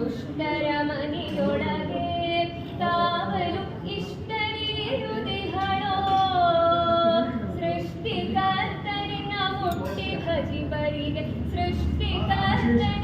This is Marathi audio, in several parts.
मनि इष्टी हृदय हणो सृष्टिकांतरी नाटी भजी बे सृष्टिकांत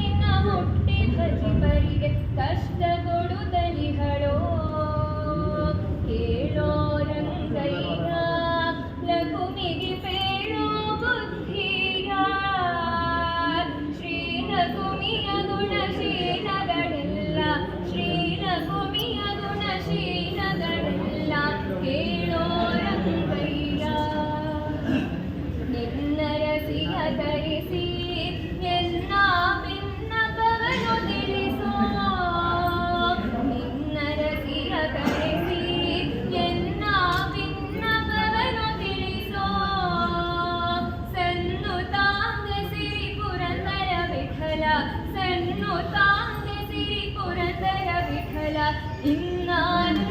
إنا